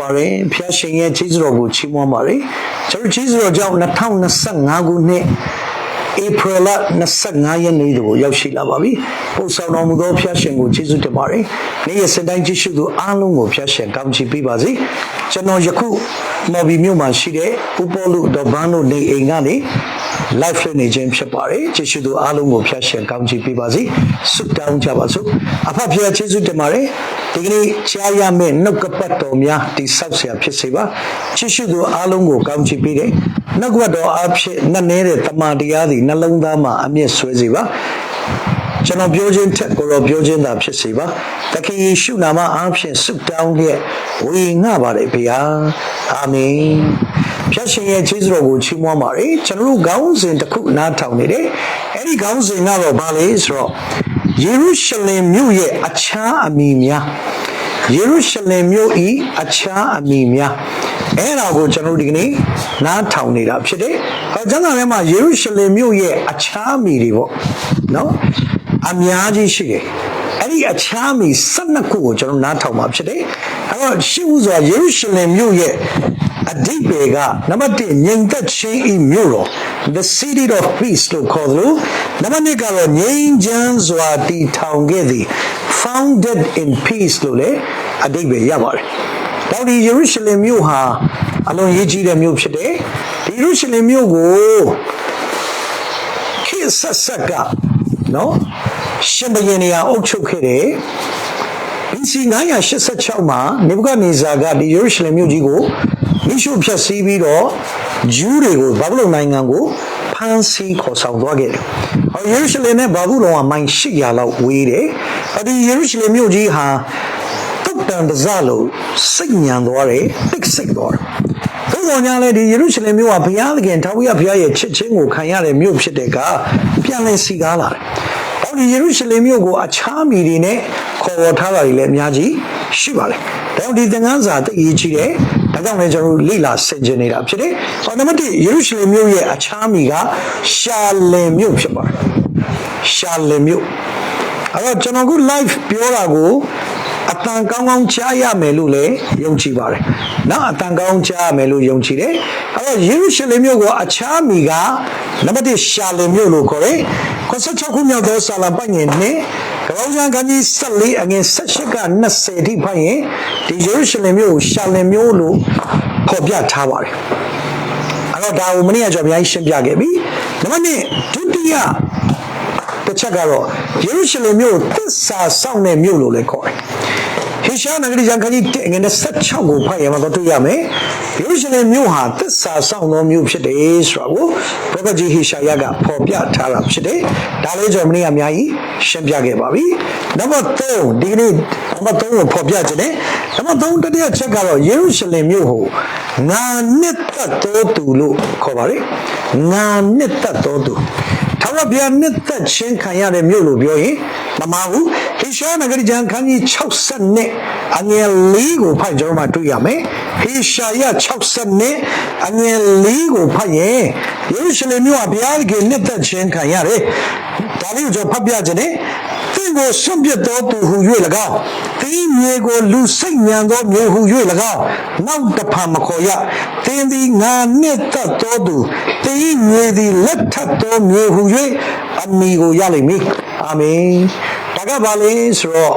ပါတယ်ဖျားရှင်ရဲ့ကျေးဇူးတော်ကိုချီးမွမ်းပါတယ်ကျွန်တော်ကျေးဇူးတော်ကြောင့်2025ခုနှစ်ဧပြီလ25ရက်နေ့ကိုရောက်ရှိလာပါပြီပို့ဆောင်တော်မူသောဖျားရှင်ကိုကျေးဇူးတင်ပါတယ်နေ့ရက်စင်တိုင်းကြည့်ရှုသူအားလုံးကိုဖျားရှင်ကောင်းချီးပေးပါစေကျွန်တော်ယခုမော်ဘီမြို့မှာရှိတဲ့ဥပေါ်လူဒေါ်ဘန်တို့နေအိမ်ကနေ live လွှင့်နေခြင်းဖြစ်ပါတယ်ကျေးဇူးသူအားလုံးကိုဖျားရှင်ကောင်းချီးပေးပါစေဆုတောင်းကြပါစို့အဖဖျားကျေးဇူးတင်ပါတယ် ဒီကနေ့ကြားရမယ့်နှုတ်ကပတ်တော်များတိဆောက်เสียဖြစ်စေပါကျေးဇူးသူအားလုံးကိုကောင်းချီးပေးတယ်နှုတ်ကပတ်တော်အဖြစ်နဲ့နေတဲ့တမန်တရားသည်နှလုံးသားမှာအမျက်ဆွဲစေပါကျွန်တော်ပြောခြင်းထက်ကိုတော့ပြောခြင်းသာဖြစ်စေပါသခင်ယေရှုနာမအားဖြင့်ဆုတောင်းလျက်ဝေငှပါတယ်ဖေဟာအာမင်ဖျက်ရှင်ရဲ့ကျေးဇူးတော်ကိုချီးမွမ်းပါတယ်ကျွန်တော်တို့ခေါင်းစဉ်တစ်ခုနားထောင်နေတယ်အဲ့ဒီခေါင်းစဉ်ကတော့ဘာလဲဆိုတော့ ယေရုရှလင်မြို့ရဲ့အခြားအမည်များယေရုရှလင်မြို့ဤအခြားအမည်များအဲ့ဒါကိုကျွန်တော်တို့ဒီကနေ့နားထောင်နေတာဖြစ်တယ်။ဟောကျမ်းစာထဲမှာယေရုရှလင်မြို့ရဲ့အခြားအမည်တွေပေါ့နော်အများကြီးရှိတယ်။အဲ့ဒီအခြားအမည်12ခုကိုကျွန်တော်နားထောင်မှာဖြစ်တယ်။အဲ့တော့ရှိဦးစွာယေရုရှလင်မြို့ရဲ့ အဓိပ္ပာယ်ကနံပါတ်1ငြိမ်သက်ခြင်းဤမြို့တော် the city of peace လို့ခေါ်တယ်လို့နံပါတ်2ကတော့ငြိမ်ချမ်းစွာတည်ထောင်ခဲ့သည် founded in peace လို့လည်းအဓိပ္ပာယ်ရပါတယ်။တော့ဒီယေရုရှလင်မြို့ဟာအလွန်ရေးကြီးတဲ့မြို့ဖြစ်တယ်။ဒီယေရုရှလင်မြို့ကိုခေတ်ဆက်ဆက်ကနော်ရှင်ဘုရင်နေရာအုပ်ချုပ်ခဲ့တယ် BC 986မှာနေဗုခဒ်နေဇာကဒီယေရုရှလင်မြို့ကြီးကို မိရှုဖျက်ဆီးပြီးတော့ဂျူးတွေကိုဘာဗုလုန်နိုင်ငံကိုဖမ်းဆီးခေါ်ဆောင်သွားခဲ့တယ်။အော်ယေရုရှလင်နဲ့ဘာဗုလုန်ကမိုင်800လောက်ဝေးတယ်။အဲဒီယေရုရှလင်မြို့ကြီးဟာတုတ်တန်တစလို့စိတ်ညံသွားတယ်၊တိတ်ဆိတ်သွားတယ်။သို့တော်ညာလည်းဒီယေရုရှလင်မြို့ဟာဘုရားသခင်ထာဝရဘုရားရဲ့ချစ်ခြင်းကိုခံရတဲ့မြို့ဖြစ်တဲ့ကပြန်လည်စီကားလာတယ်။တော့ဒီယေရုရှလင်မြို့ကိုအခြားမိတွေနဲ့ခေါ်ဝေါ်ထားတာတွေလည်းအများကြီးရှိပါတယ်။ဒါကြောင့်ဒီသင်ခန်းစာသိအရေးကြီးတယ်။ ဒါကြောင့်လည်းကျွန်တော်တို့လေ့လာဆင်ခြင်နေတာဖြစ်တယ်။ဟောနံပါတ်1ယေရုရှလင်မြို့ရဲ့အခြားမိကရှာလင်မြို့ဖြစ်ပါတယ်။ရှာလင်မြို့အဲ့တော့ကျွန်တော်က live ပြောတာကိုအတန်ကောင်းကောင်းကြားရမယ်လို့လည်းယုံကြည်ပါတယ်။နော်အတန်ကောင်းကြားရမယ်လို့ယုံကြည်တယ်။အဲ့တော့ယေရုရှလင်မြို့ကိုအခြားမိကနံပါတ်1ရှာလင်မြို့လို့ခေါ်တယ်။96ခုမြောက်သောဆာလံပတ်ငင်နဲ့ ကပောင်းချန်ကန်းကြီး14အငယ်18က20ထိဖတ်ရင်ဒီယေရုရှလင်မြို့ကိုရှာလင်မြို့လို့ဖော်ပြထားပါတယ်။အဲ့တော့ဒါကိုမနေ့ကကျွန်တော်အများကြီးရှင်းပြခဲ့ပြီ။နံပါတ်1ဒုတိယတစ်ချက်ကတော့ယေရုရှလင်မြို့ကိုသစ္စာစောင့်တဲ့မြို့လို့လည်းခေါ်တယ်။ဟေရှာနဂရီဇန်ခန်းကြီး1ငယ်16ကိုဖတ်ရမှာတော့တွေ့ရမယ်။ ယေရုရှလင်မြို့ဟာသစ္စာစောင့်သောမြို့ဖြစ်တယ်ဆိုတာကိုပရောဖက်ကြီးဟေရှာယကဖော်ပြထားတာဖြစ်တယ်။ဒါလေးကျွန်တော်မနေ့ကအများကြီးရှင်းပြခဲ့ပါပြီ။နံပါတ်3ဒီကနေ့နံပါတ်3ကိုဖော်ပြခြင်းနဲ့နံပါတ်3တတိယချက်ကတော့ယေရုရှလင်မြို့ကိုငါနှစ်သက်တော်သူလို့ခေါ်ပါတယ်။ငါနှစ်သက်တော်သူ ထာဝရဘုရားနှစ်သက်ခြင်းခံရတဲ့မြို့လို့ပြောရင်မမှားဘူးဟေရှာနဂရီကျမ်းခန်းကြီး60နဲ့အငယ်၄ကိုဖတ်ကျွန်တော်မှတွေ့ရမယ်ဟေရှာယ60နဲ့အငယ်၄ကိုဖတ်ရင်ယေရုရှလင်မြို့ဟာဘုရားသခင်နှစ်သက်ခြင်းခံရတယ်ဒါလေးကိုကျွန်တော်ဖတ်ပြခြင်းနဲ့ သင်ကိုဆွန့်ပစ်တော်သူဟူ၍၎င်းသင်မြေကိုလူစိတ်ညံသောမြေဟူ၍၎င်းနောက်တဖန်မခေါ်ရသင်သည်ငါနှစ်သက်တော်သူသင်မြေသည်လက်ထပ်တော်မြေဟူ၍အမိကိုရလိမ့်မည်အာမင်ဒါကဘာလဲဆိုတော့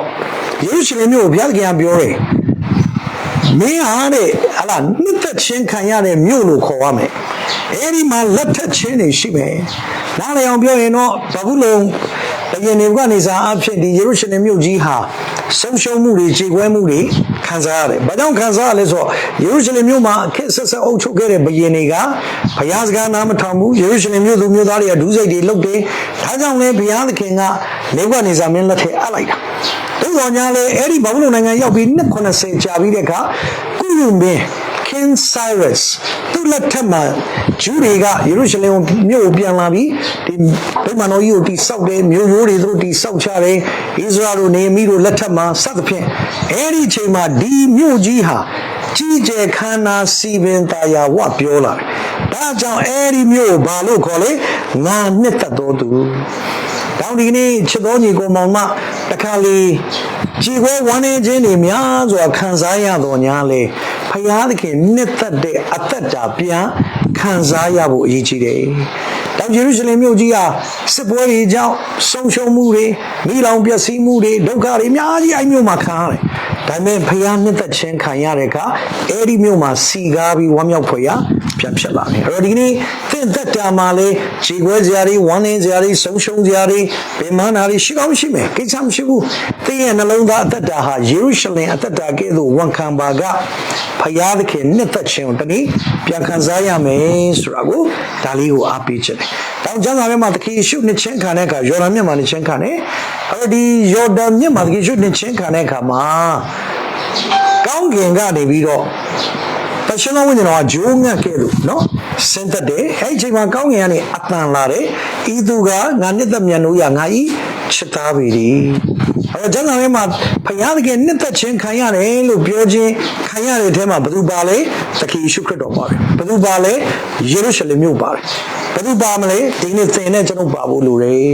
ယေရုရှလင်မြို့ကိုဘုရားသခင်ကပြောတယ်မင်းဟာတဲ့ဟာလာနှစ်သက်ချင်းခံရတဲ့မြို့လို့ခေါ်ရမယ်အဲ့ဒီမှာလက်ထက်ချင်းတွေရှိမယ်နားလည်အောင်ပြောရင်တော့ဘာဘူးလုံး ဘယင်တွေကနေစားအဖြစ်ဒီယေရုရှလင်မြို့ကြီးဟာဆုံးရှုံးမှုတွေခြေခွဲမှုတွေခံစားရတယ်။ဘာကြောင့်ခံစားရလဲဆိုတော့ယေရုရှလင်မြို့မှာအခက်ဆက်ဆက်အုပ်ချုပ်ခဲ့တဲ့ဘယင်တွေကဘုရားစကားနားမထောင်ဘူးယေရုရှလင်မြို့သူမြို့သားတွေကဒုစရိုက်တွေလုပ်တယ်။ဒါကြောင့်လည်းဘုရားသခင်ကနေဘနေစာမင်းလက်ထက်အပ်လိုက်တာ။သို့တော်ညာလေအဲ့ဒီဘာဘူးလုံနိုင်ငံရောက်ပြီး290ကြာပြီးတဲ့အခါကုရုမင်း King Cyrus သူ့လက်ထက်မှာဂျူးတွေကယေရုရှလင်မြို့ကိုပြန်လာပြီးဒီဗိမာန်တော်ကြီးကိုတိဆောက်တယ်မြို့ရိုးတွေသူတို့တိဆောက်ချတယ်ဣသရေလတို့နေမီတို့လက်ထက်မှာစသဖြင့်အဲ့ဒီအချိန်မှာဒီမြို့ကြီးဟာကြီးကျယ်ခမ်းနားစီပင်သားယာဝပြောလာတယ်ဒါကြောင့်အဲ့ဒီမြို့ကိုဘာလို့ခေါ်လဲငါနှစ်သက်တော်သူတောင်းဒီနေ့ချစ်တော်ညီကိုမောင်မတခါလေကြည်ခွဲဝမ်းနေခြင်းတွေများစွာခံစားရတော်ညာလေ ဖဖရာသခင်နှစ်သက်တဲ့အသက်တာပြန်ခံစားရဖို့အရေးကြီးတယ်။တောင်ယေရုရှလင်မြို့ကြီးဟာစစ်ပွဲတွေကြောင့်ဆုံးရှုံးမှုတွေမိလောင်ပျက်စီးမှုတွေဒုက္ခတွေအများကြီးအဲ့မြို့မှာခံရတယ်။ ဒါပေမဲ့ဖရာနှစ်သက်ခြင်းခံရတဲ့အခါအဲ့ဒီမြို့မှာစီကားပြီးဝမ်းမြောက်ဖွယ်ရပြန်ဖြစ်လာတယ်။အဲ့တော့ဒီကနေ့သင်သက်တာမှာလေခြေခွဲစရာတွေဝမ်းနည်းစရာတွေဆုံးရှုံးစရာတွေဗေမာနာတွေရှိကောင်းရှိမယ်ကိစ္စမရှိဘူး။သင်ရဲ့နှလုံးသားအသက်တာဟာယေရုရှလင်အသက်တာကဲ့သို့ဝန်ခံပါကဖရာသခင်နှစ်သက်ခြင်းကိုတနည်းပြန်ခံစားရမယ်ဆိုတာကိုဒါလေးကိုအားပေးချက်တယ်။ တောင်ကျမ်းစာထဲမှာသခင်ယေရှုနှစ်ချင်းခံတဲ့အခါယော်ဒန်မြစ်မှာနှစ်ချင်းခံတယ်။အဲ့တော့ဒီယော်ဒန်မြစ်မှာသခင်ယေရှုနှစ်ချင်းခံတဲ့အခါမှာကောင်းကင်ကနေပြီးတော့တရှင်တော်ဝိညာဉ်တော်ကဂျိုးမြတ်ကဲ့သို့နော်ဆင်းသက်တယ်အဲ့ဒီအချိန်မှာကောင်းကင်ကနေအတန်လာတယ်ဤသူကငါနှစ်သက်မြတ်လို့ရငါဤ ချစ်သားပေသည်အဲ့တော့ကျမ်းစာထဲမှာဖယားတကယ်နှစ်သက်ခြင်းခံရတယ်လို့ပြောခြင်းခံရတဲ့အထဲမှာဘယ်သူပါလဲသခင်ယေရှုခရစ်တော်ပါတယ်ဘယ်သူပါလဲယေရုရှလင်မြို့ပါတယ်ဘယ်သူပါမလဲဒီနေ့သင်နဲ့ကျွန်တော်ပါဖို့လိုတယ်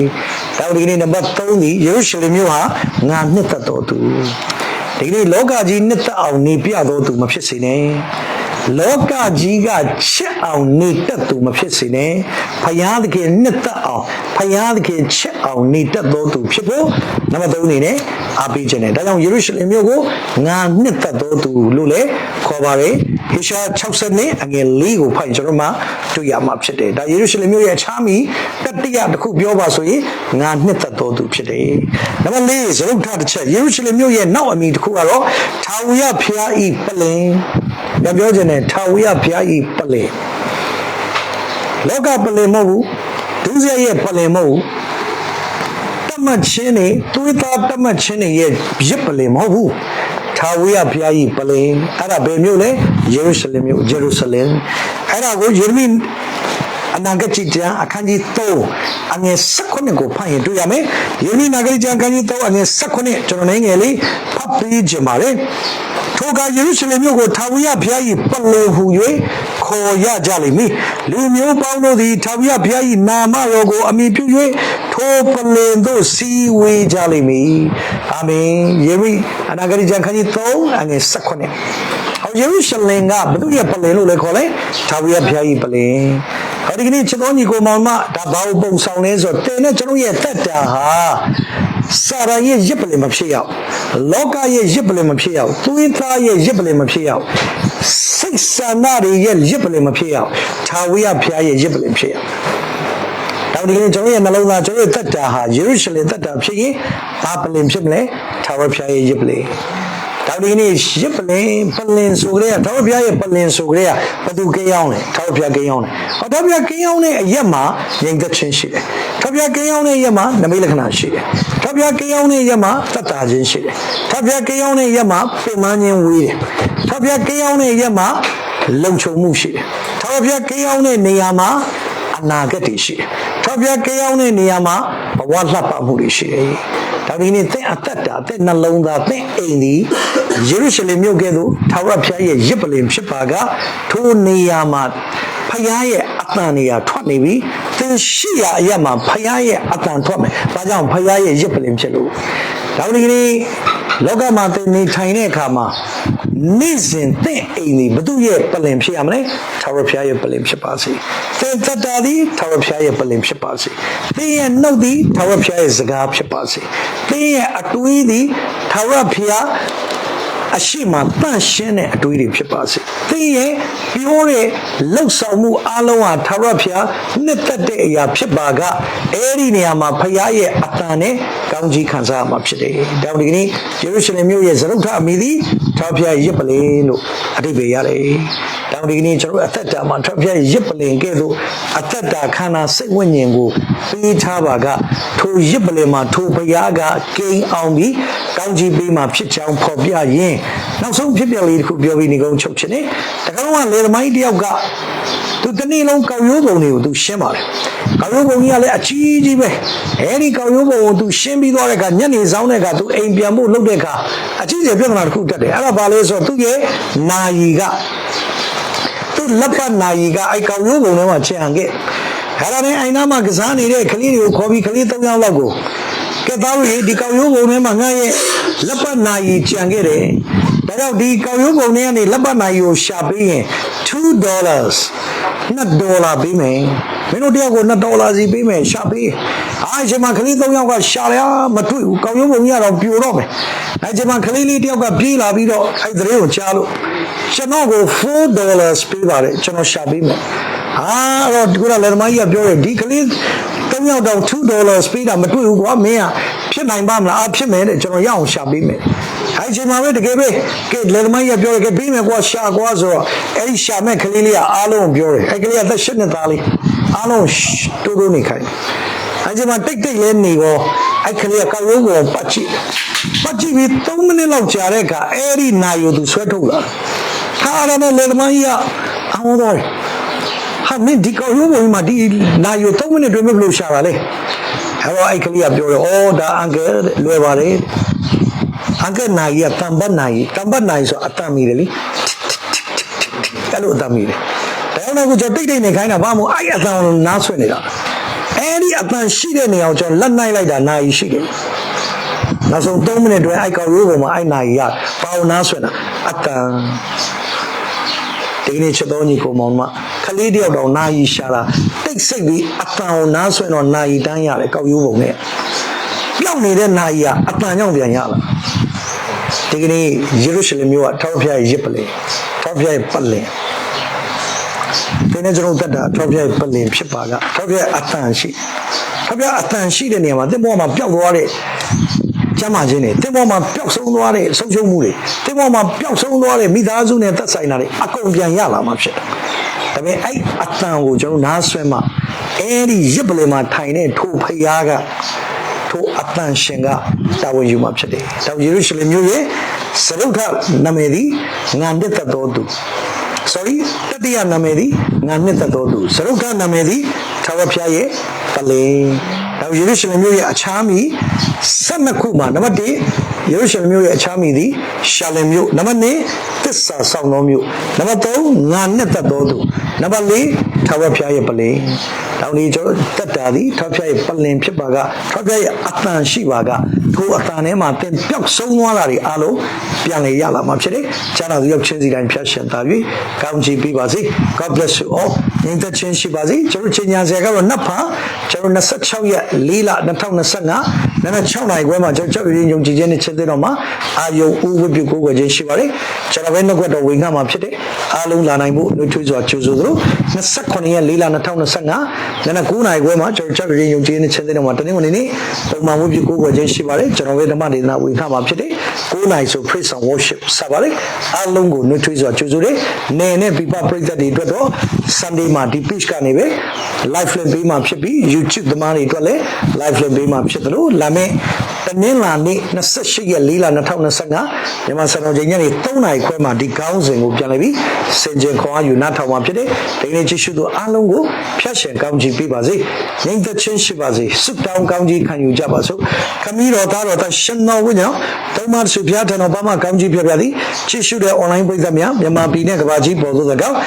ဒါဒီနေ့နံပါတ်3ဒီယေရုရှလင်မြို့ဟာငါနှစ်သက်တော်သူဒီနေ့လောကကြီးနှစ်သက်အောင်နေပြတော်သူမဖြစ်စေနဲ့ လောကကြီးကချစ်အောင်နေတတ်သူမဖြစ်စေနဲ့ဖယားသခင်နှစ်သက်အောင်ဖယားသခင်ချစ်အောင်နေတတ်တော်သူဖြစ်ဖို့နံပါတ်3အနေနဲ့အားပေးခြင်းနဲ့ဒါကြောင့်ယေရုရှလင်မြို့ကိုငါနှစ်သက်တော်သူလို့လည်းခေါ်ပါတယ်ဟေရှာ60နှစ်အငယ်၄ကိုဖတ်ရင်ကျွန်တော်မှတွေ့ရမှာဖြစ်တယ်ဒါယေရုရှလင်မြို့ရဲ့အခြားမီတတိယတစ်ခုပြောပါဆိုရင်ငါနှစ်သက်တော်သူဖြစ်တယ်နံပါတ်၄ဇရုတ်ထတစ်ချက်ယေရုရှလင်မြို့ရဲ့နောက်အမည်တစ်ခုကတော့ထာဝရဘုရားဤပလင် ပြန်ပြောခြင်းနဲ့ထာဝရဘုရားဤပလင်လောကပလင်မဟုတ်ဘူးဒုစရရဲ့ပလင်မဟုတ်ဘူးတတ်မှတ်ခြင်းနေသွေးသားတတ်မှတ်ခြင်းနေရဲ့ရစ်ပလင်မဟုတ်ဘူးထာဝရဘုရားကြီးပလင်အဲ့ဒါဘယ်မြို့လဲယေရုရှလင်မြို့ဂျေရုဆလင်အဲ့ဒါကိုယေရမိအနာဂတ်ကျမ်းအခန်းကြီး3အငယ်16ကိုဖတ်ရင်တွေ့ရမယ်ယေရမိနာဂတ်ကျမ်းအခန်းကြီး3အငယ်16ကျွန်တော်လည်းငယ်လေးဖတ်ပြီးကြပါမယ် ထိုကယေရုရှလင်မြို့ကိုထာဝရဘုရား၏ပလင်ဟူ၍ခေါ်ရကြလိမ့်မည်လူမျိုးပေါင်းတို့သည်ထာဝရဘုရား၏နာမတော်ကိုအမိပြု၍ထိုပလင်သို့စီဝေးကြလိမ့်မည်အာမင်ယေရမိအနာဂတ်ကျမ်းအခန်းကြီး3အငယ်16ဟောယေရုရှလင်ကဘုသူရဲ့ပလင်လို့လည်းခေါ်လဲထာဝရဘုရား၏ပလင်ဟောဒီကနေ့ချစ်တော်ညီကိုမောင်မဒါဘာလို့ပုံဆောင်လဲဆိုတော့တင်နဲ့ကျွန်တော်ရဲ့တက်တာဟာ စာရရဲ့ရစ်ပလင်မဖြစ်ရအောင်လောကရဲ့ရစ်ပလင်မဖြစ်ရအောင်သွေးသားရဲ့ရစ်ပလင်မဖြစ်ရအောင်စိတ်ဆန္ဒတွေရဲ့ရစ်ပလင်မဖြစ်ရအောင်ထာဝရဘုရားရဲ့ရစ်ပလင်ဖြစ်ရအောင်တောင်ဒီကနေ့ကျွန်တော်ရဲ့နှလုံးသားကျွန်တော်ရဲ့တက်တာဟာယေရုရှလင်တက်တာဖြစ်ရင်ဘာပလင်ဖြစ်မလဲထာဝရဘုရားရဲ့ရစ်ပလင်တောင်ဒီကနေ့ရစ်ပလင်ပလင်ဆိုကြတဲ့ထာဝရဘုရားရဲ့ပလင်ဆိုကြတဲ့ဘသူကင်းအောင်လဲထာဝရဘုရားကင်းအောင်လဲဟောထာဝရဘုရားကင်းအောင်တဲ့အရက်မှာငြိမ်သက်ခြင်းရှိတယ် ထာဝရဘုရားကင်းအောင်တဲ့အရက်မှာနမိတ်လက္ခဏာရှိတယ်ထာဝရဘုရားကင်းအောင်တဲ့အရက်မှာတတ်တာခြင်းရှိတယ်ထာဝရဘုရားကင်းအောင်တဲ့အရက်မှာပင်မခြင်းဝေးတယ်ထာဝရဘုရားကင်းအောင်တဲ့အရက်မှာလုံခြုံမှုရှိတယ်ထာဝရဘုရားကင်းအောင်တဲ့နေရာမှာအနာဂတ်တွေရှိတယ်ထာဝရဘုရားကင်းအောင်တဲ့နေရာမှာဘဝလှပမှုတွေရှိတယ်ဒါဒီနေ့သင်အသက်တာသင်နှလုံးသားသင်အိမ်ဒီယေရုရှလင်မြို့ကဲ့သို့ထာဝရဘုရားရဲ့ရစ်ပလင်ဖြစ်ပါကထိုနေရာမှာဖခင်ရဲ့အတန်နေရာထွက်နေပြီ သင်ရှိရာအရက်မှာဖခင်ရဲ့အတန်ထွက်မယ်။ဘာကြောင့်ဖခင်ရဲ့ရစ်ပလင်ဖြစ်လို့ဒါဒီနေ့လောကမှာသင်နေထိုင်တဲ့အခါမှာနေ့စဉ်သင်အိမ်ဒီဘု து ရဲ့ပလင်ဖြစ်ရမလဲထာဝရဘုရားရဲ့ပလင်ဖြစ်ပါစေသင်သက်တာသည်ထာဝရဘုရားရဲ့ပလင်ဖြစ်ပါစေသင်ရဲ့နှုတ်သည်ထာဝရဘုရားရဲ့စကားဖြစ်ပါစေသင်ရဲ့အတွေးသည်ထာဝရဘုရား အရှိမတန့်ရှင်းတဲ့အတွေးတွေဖြစ်ပါစေ။သင်ရဲ့ပြောတဲ့လှုပ်ဆောင်မှုအလုံးဟာထာဝရဘုရားနှစ်သက်တဲ့အရာဖြစ်ပါကအဲ့ဒီနေရာမှာဘုရားရဲ့အတန်နဲ့ကောင်းကြီးခံစားရမှာဖြစ်တယ်။ဒါကြောင့်ဒီကနေ့ယေရုရှလင်မြို့ရဲ့ဇရုထအမိသည်ထာဝရဘုရားရစ်ပလင်လို့အဓိပ္ပာယ်ရတယ်။ဒါကြောင့်ဒီကနေ့ကျွန်တော်တို့အသက်တာမှာထာဝရဘုရားရစ်ပလင်ကဲ့သို့အသက်တာခန္ဓာစိတ်ဝိညာဉ်ကိုပေးထားပါကထိုရစ်ပလင်မှာထိုဘုရားကကိန်းအောင်ပြီးကောင်းကြီးပေးမှာဖြစ်ကြောင်းဖော်ပြရင်းနောက်ဆုံးဖြစ်ပျက်လေးတစ်ခုပြောပြီးနေကုန်းချုပ်ခြင်းနဲ့တကယ်တော့လေသမိုင်းတယောက်ကသူတနေ့လုံးကောက်ရိုးပုံတွေကိုသူရှင်းပါတယ်ကောက်ရိုးပုံကြီးကလည်းအကြီးကြီးပဲအဲဒီကောက်ရိုးပုံကိုသူရှင်းပြီးသွားတဲ့အခါညနေဆောင်တဲ့အခါသူအိမ်ပြန်ဖို့လုပ်တဲ့အခါအကြီးကျယ်ပြဿနာတစ်ခုတက်တယ်အဲ့ဒါဘာလဲဆိုတော့သူ့ရဲ့နာယီကသူ့လက်ပတ်နာယီကအဲ့ကောက်ရိုးပုံထဲမှာချင်အောင်ခဲ့အဲ့ဒါနဲ့အိမ်သားမှာကစားနေတဲ့ကလေးတွေကိုခေါ်ပြီးကလေး၃ယောက်လောက်ကို ကဲသားတို့ဒီကောက်ရိုးပုံထဲမှာငါရဲ့လက်ပတ်နာယီကြံခဲ့တယ်ဒါကြောင့်ဒီကောက်ရုံးပုံတွေကနေလက်ပတ်နိုင်ကိုရှာပေးရင်2 dollars 2ဒေါ်လာပေးမယ်မင်းတို့တယောက်ကို2ဒေါ်လာစီပေးမယ်ရှာပေးအားချိန်မှာကလေး3ယောက်ကရှာရမတွေ့ဘူးကောက်ရုံးပုံကြီးကတော့ပြိုတော့မယ်အဲချိန်မှာကလေးလေးတယောက်ကပြေးလာပြီးတော့အဲသတင်းကိုကြားလို့ကျွန်တော်ကို4 dollars ပေးပါတယ်ကျွန်တော်ရှာပေးမယ်အာအဲ့တော့ဒီကလည်းမကြီးကပြောတယ်ဒီကလေး 3ယောက်တော့2 dollars ပေးတာမတွေ့ဘူးကွာမင်းကဖြစ်နိုင်ပါမလားအဖြစ်မယ်တဲ့ကျွန်တော်ရအောင်ရှာပေးမယ်အဲ့ချိန်မှာပဲတကယ်ပဲကဲလေမကြီးကပြောတယ်ကဲပေးမယ်ကွာရှာကွာဆိုတော့အဲ့ဒီရှာမဲ့ကလေးလေးကအားလုံးပြောတယ်အဲ့ကလေးကသက်ရှစ်နှစ်သားလေးအားလုံးတိုးတိုးနေခိုင်းအဲ့ချိန်မှာတိတ်တိတ်လဲနေကောအဲ့ကလေးကကောက်ရုံးကိုပတ်ကြည့်ပတ်ကြည့်ပြီး3မိနစ်လောက်ကြာတဲ့အခါအဲ့ဒီနာယိုသူဆွဲထုတ်လာဟာရတဲ့လေမကြီးကအောင်းသွားတယ် ဟာမင်းဒီကောက်ရိုးပုံကြီးမှာဒီနာယူ3မိနစ်တွင်မလို့ရှာတာလေအဲ့တော့အဲ့ကလေးကပြောတယ်အော်ဒါအန်ကယ်လွယ်ပါတယ်အန်ကယ်နာကြီးကတံပတ်နာကြီးတံပတ်နာကြီးဆိုအတန်မီတယ်လေအဲ့လိုအတန်မီတယ်ဒါကြောင့်လည်းကိုကျွန်တော်တိတ်တိတ်နေခိုင်းတာဘာမို့အဲ့အတန်ကိုနားဆွနေတာအဲ့ဒီအတန်ရှိတဲ့နေအောင်ကျွန်တော်လက်နိုင်လိုက်တာနာကြီးရှိတယ်နောက်ဆုံး3မိနစ်တွင်အဲ့ကောက်ရိုးပုံမှာအဲ့နာကြီးကပေါင်နားဆွတာအတန်ဒီနေ့ချက်တော်ညီကိုမောင်မခ လေးတယောက်တော့နာယီရှာတာတိတ်ဆိတ်ပြီးအတန်ကိုနားဆွဲတော့နာယီတန်းရတယ်ကောက်ရိုးပုံနဲ့ပျောက်နေတဲ့နာယီကအတန်ကြောင့်ပြန်ရလာဒီကနေ့ယေရုရှလင်မြို့ကထောက်ဖျားရစ်ပလင်ထောက်ဖျားရပတ်လင်ဒီနေ့ကျွန်တော်တက်တာထောက်ဖျားရပတ်လင်ဖြစ်ပါကထောက်ဖျားအတန်ရှိထောက်ဖျားအတန်ရှိတဲ့နေရာမှာတင်ပေါ်မှာပျောက်သွားတဲ့ကျမ်းမာခြင်းတွေတင်ပေါ်မှာပျောက်ဆုံးသွားတဲ့ဆုံးရှုံးမှုတွေတင်ပေါ်မှာပျောက်ဆုံးသွားတဲ့မိသားစုနဲ့သက်ဆိုင်တာတွေအကုန်ပြန်ရလာမှာဖြစ်တယ်။ ဒါပေမဲ့အဲ့အတန်ကိုကျွန်တော်နားဆွဲမှအဲ့ဒီရစ်ပလင်မှာထိုင်တဲ့ထိုဖျားကထိုအတန်ရှင်ကတာဝန်ယူမှာဖြစ်တယ်။ဒါယေရုရှလင်မြို့ရဲ့စရုထနာမည်သည်ငါနှစ်သက်တော်သူ sorry တတိယနာမည်သည်ငါနှစ်သက်တော်သူစရုထနာမည်သည်ထာဝရဘုရားရဲ့ပလင်ဒါယေရုရှလင်မြို့ရဲ့အခြားမီ12ခုမှာနံပါတ်1 ယေရုရှလင်မြို့ရဲ့အခြားမီသည်ရှာလင်မြို့နံပါတ်2သစ္စာဆောင်တော်မြို့နံပါတ်3ငါနှစ်သက်တော်သူနံပါတ်4ထာဝရဘုရားရဲ့ပလင် တောင်းဒီကျွန်တော်တက်တာသည်ထာဝရဘုရားရဲ့ပလင်ဖြစ်ပါကထာဝရဘုရားရဲ့အတန်ရှိပါကထိုအတန်ထဲမှာတင်ပျောက်ဆုံးသွားတာတွေအားလုံးပြန်လေရလာမှာဖြစ်တယ်။ကျမ်းတော်ရောက်ချင်းစီတိုင်းဖျက်ရှင်သာ၍ကောင်းချီးပေးပါစေ God bless you all ညီသက်ချင်းရှိပါစေကျွန်တော်ချင်းညာဆရာကတော့နတ်ဖာကျွန်တော်26ရက်4လ2025နံနက်6နာရီခွဲမှာကျွန်တော်ကြောက်ရင်းယုံကြည်ခြင်းနဲ့ချင်းသေးတော့မှာအာယုံဦးဝိပုကိုယ်ွယ်ခြင်းရှိပါတယ်ကျွန်တော်ပဲနှုတ်ကပတ်တော်ဝင်ခါမှာဖြစ်တယ်အားလုံးလာနိုင်ဖို့နှုတ်ထွေးစွာကြိုဆိုသလို28ရက်4လ2025နံနက်9နာရီခွဲမှာကျွန်တော်ကြောက်ရင်းယုံကြည်ခြင်းနဲ့ချင်းသေးတော့မှာတနင်္ဂနွေနေ့ပုံမှန်ဝိပုကိုယ်ွယ်ခြင်းရှိပါတယ်ကျွန်တော်ပဲဓမ္မဒေသနာဝင်ခါမှာဖြစ်တယ်9နာရီဆို praise and worship စပါလေအားလုံးကိုနှုတ်ထွေးစွာကြိုဆိုတယ်နေနဲ့ပြပပရိသတ်တွေအတွက်တော့ Sunday မှာဒီ page ကနေပဲ live link ပေးမှာဖြစ်ပြီး YouTube သမားတွေအတွက်လည်း live link ပေးမှာဖြစ်တယ်လို့လာမယ့်တနင်္လာနေ့28ရက်4လ2025မြန်မာစံတော်ချိန်ညနေ3နာရီခွဲမှာဒီကောင်းစဉ်ကိုပြန်လည်ပြီးစင်ကြင်ခွန်အားယူနားထောင်မှာဖြစ်တယ်ဒီနေ့ကြည့်ရှုသူအားလုံးကိုဖျက်ရှင်ကောင်းချီးပေးပါစေငြိမ်သက်ခြင်းရှိပါစေဆုတောင်းကောင်းချီးခံယူကြပါစို့ခမည်းတော်သားတော်သားရှင်တော်ဝိညာဉ်သုံးပါးစုဖျားထံတော်ဘာမှကောင်းချီးပြပြသည်ကြည့်ရှုတဲ့ online ပရိသတ်များမြန်မာပြည်နဲ့ကမ္ဘာကြီးပေါ်သို့သောကြောင့်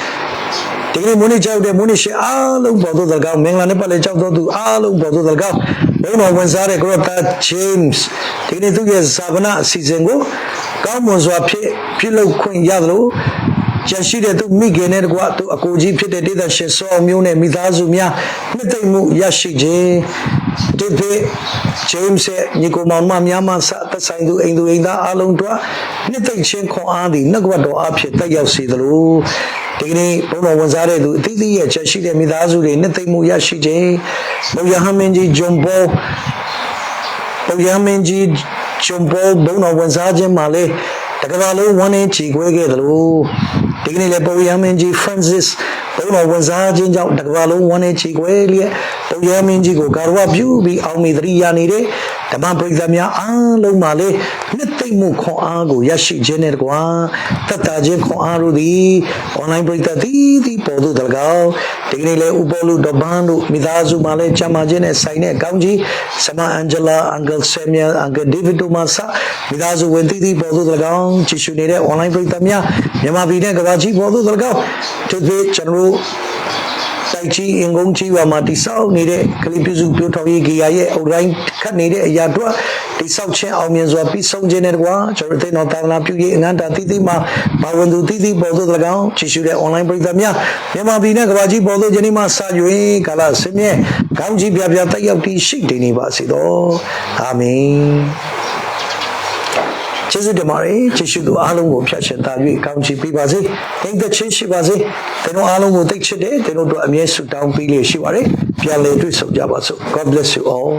ဒီကနေ့မွေးနေ့ကြောက်တဲ့မွေးနေ့ရှင်အားလုံးပေါ်သို့သကောင်းမင်္ဂလာနဲ့ပတ်လည်ကြောက်တော်သူအားလုံးပေါ်သို့သကောင်းဘုန်းတော်ဝင်စားတဲ့ကရောတာ James ဒီကနေ့သူ့ရဲ့ဇာဗနာအစီအစဉ်ကိုကောင်းမွန်စွာဖြစ်ပြုလုပ်ခွင့်ရသလိုကျန်ရှိတဲ့သူမိခင်နဲ့တကွသူအကိုကြီးဖြစ်တဲ့ဒေသရှင်စောမျိုးနဲ့မိသားစုများနှစ်သိမ့်မှုရရှိခြင်း ဒီပေ James ရဲ့ညီကိုမောင်မများမှစသက်ဆိုင်သူအိမ်သူအိမ်သားအားလုံးတို့နှစ်သိမ့်ခြင်းခွန်အားသည်နှုတ်ကပတ်တော်အဖြစ်တက်ရောက်စေသလိုဒီကနေ့ဘုန်းတော်ဝန်စားတဲ့သူအသီးသီးရဲ့ချက်ရှိတဲ့မိသားစုတွေနှစ်သိမ့်မှုရရှိခြင်းဘုရားဟမင်းကြီးဂျွန်ဘောဘုရားမင်းကြီးဂျွန်ဘောဘုန်းတော်ဝန်စားခြင်းမှာလေတကဘာလုံးဝန်းနေချီခွဲခဲ့သလို ဒီကနေ့လည်းဘုရားမင်းကြီး Francis ဘုန်းတော်ဝန်စားခြင်းကြောင့်တကဘာလုံးဝန်းနေချီခွဲလျက်ဘုရားမင်းကြီးကိုကာရဝပြုပြီးအောင်မေတ္တိရနေတဲ့ဓမ္မပရိသတ်များအားလုံးမှာလေနှစ်သိ မ့်မှုခွန်အားကိုရရှိခြင်းနဲ့တကွာတတ်တာခြင်းခွန်အားတို့သည် online ပရိသတ်သည်ဒီပေါ်သို့တကောက်ဒီကနေ့လေဥပေါ်လူဒဘန်တို့မိသားစုမှာလေချမ်းသာခြင်းနဲ့ဆိုင်တဲ့ကောင်းကြီးဆမအန်ဂျလာအန်ကယ်ဆယ်မီယာအန်ကယ်ဒေးဗစ်တို့မှစမိသားစုဝင်သီးသီးပေါ်သို့တကောက်ကြည့်ရှုနေတဲ့ online ပရိသတ်များမြန်မာပြည်နဲ့ကမ္ဘာကြီးပေါ်သို့တကောက်သူတို့ကျွန်တော်တို့ စိုက်ကြီးအင်ကုန်းကြီးရွာမှာတိဆောက်နေတဲ့ကလေးပြုစုပြောထောင်ရေးကြီးရဲ့အုတ်တိုင်းခတ်နေတဲ့အရာတို့တိဆောက်ခြင်းအောင်မြင်စွာပြီးဆုံးခြင်းနဲ့တကွာကျွန်တော်တို့တော်တာနာပြုရေးအငန်းတာတိတိမှာဘာဝန်သူတိတိပေါ်သို့၎င်းကြည့်ရှုတဲ့ online ပရိသတ်များမြန်မာပြည်နဲ့ကမ္ဘာကြီးပေါ်သို့ယနေ့မှစ၍ကာလဆင်းရဲကောင်းကြီးပြပြတက်ရောက်တည်ရှိတည်နေပါစေတော့အာမင် ကျေးဇူးတင်ပါတယ်ကျေးဇူးသူအားလုံးကိုဖျက်ရှင်တာ၍ကောင်းချီးပေးပါစေတိတ်သက်ချင်းရှိပါစေကျွန်တော်အားလုံးကိုသိချစ်တယ်ကျွန်တော်တို့အမြဲဆုတောင်းပေးလို့ရှိပါတယ်ပြန်လည်တွေ့ဆုံကြပါစို့ God bless you all